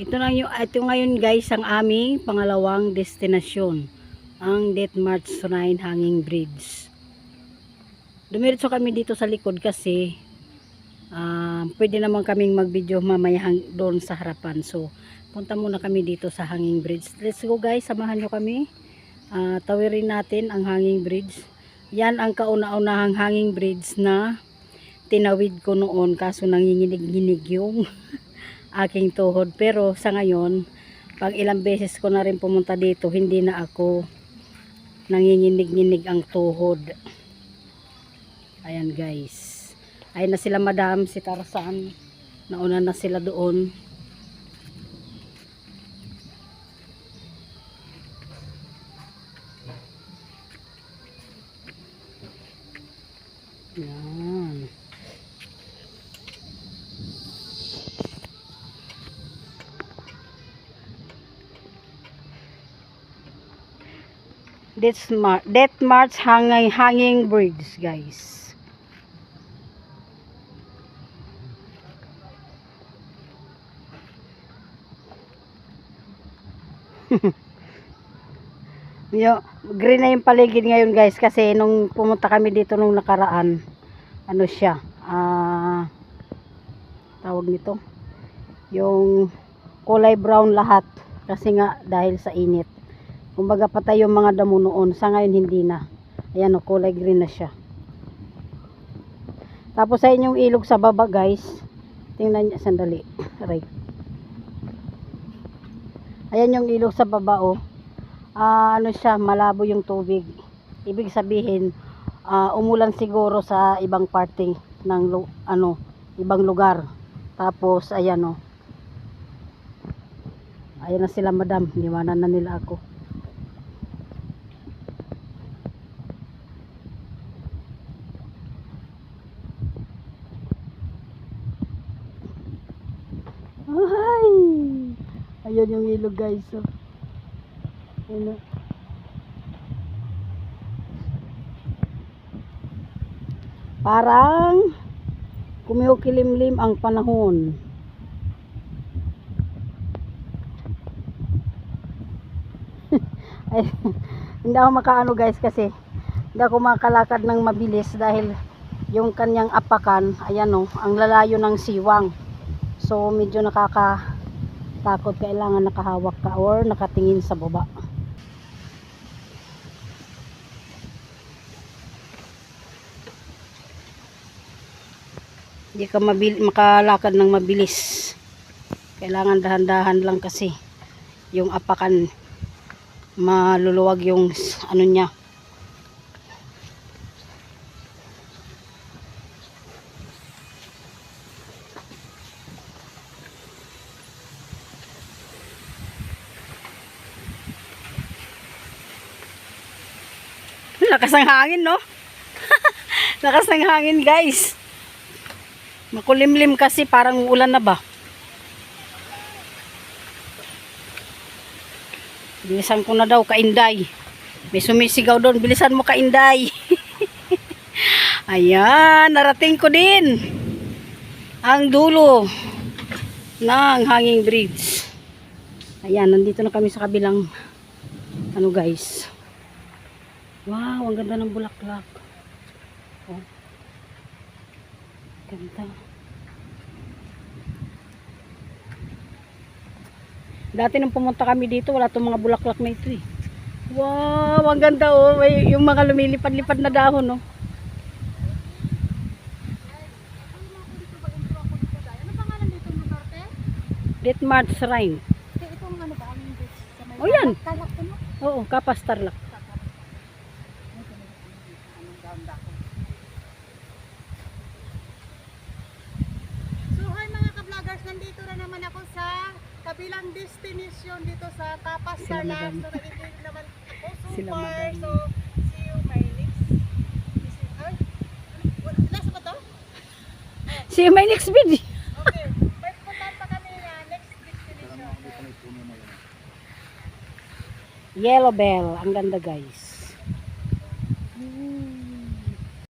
Ito na yung ito ngayon guys ang aming pangalawang destinasyon, ang Death March Shrine Hanging Bridge. Dumiretso kami dito sa likod kasi ah, pwede naman kaming mag-video mamaya doon sa harapan. So, punta muna kami dito sa Hanging Bridge. Let's go guys, samahan nyo kami. Ah, tawirin natin ang Hanging Bridge. Yan ang kauna-unahang Hanging Bridge na tinawid ko noon kaso nanginginig-ginig yung aking tuhod. Pero sa ngayon, pag ilang beses ko na rin pumunta dito, hindi na ako nanginginig-ginig ang tuhod. Ayan guys. Ayun na sila madam, si Tarzan. Nauna na sila doon. Death March, hanging, hanging bridge, guys. Yo, green na yung paligid ngayon guys kasi nung pumunta kami dito nung nakaraan ano siya ah tawag nito yung kulay brown lahat kasi nga dahil sa init kumbaga patay yung mga damo noon sa ngayon hindi na ayan o kulay green na siya tapos sa inyong ilog sa baba guys tingnan niya sandali right ayan yung ilog sa baba oh ah, ano siya, malabo yung tubig. Ibig sabihin, ah, umulan siguro sa ibang parte ng ano, ibang lugar. Tapos ayan oh. Ayan na sila madam, niwanan na nila ako. Ay! Ayan yung ilog guys. Oh. Ano? Parang kumikilimlim ang panahon. Ay, hindi ako makaano guys kasi hindi ako makalakad ng mabilis dahil yung kanyang apakan, ayan o, ang lalayo ng siwang. So medyo nakakatakot, kailangan nakahawak ka or nakatingin sa baba. Hindi ka makalakad ng mabilis. Kailangan dahan-dahan lang kasi yung apakan maluluwag yung ano niya. Lakas ng hangin, no? Lakas ng hangin, guys. Makulimlim kasi parang ulan na ba? Bilisan ko na daw, kainday. May sumisigaw doon, bilisan mo kainday. Ayan, narating ko din. Ang dulo ng hanging bridge. Ayan, nandito na kami sa kabilang ano guys. Wow, ang ganda ng bulaklak. Oh. Ganda. Dati nung pumunta kami dito, wala tong mga bulaklak na ito eh. Wow, ang ganda oh. May, yung mga lumilipad-lipad na dahon oh. Ano March Shrine. Ito itong ano ba, ang beach sa may Oh, yan. Talak ko no? Oo, Kapas Tarlac. So hi mga ka-vloggers, nandito na naman ako sa kabilang destination dito sa Tapas Sila madam. So nandito naman ako Sila madam. So see you my next. Ay, wala- nasa ba to? See you my next video. Okay, may puntahan pa kami na next destination. Yellow Bell. Ang ganda guys.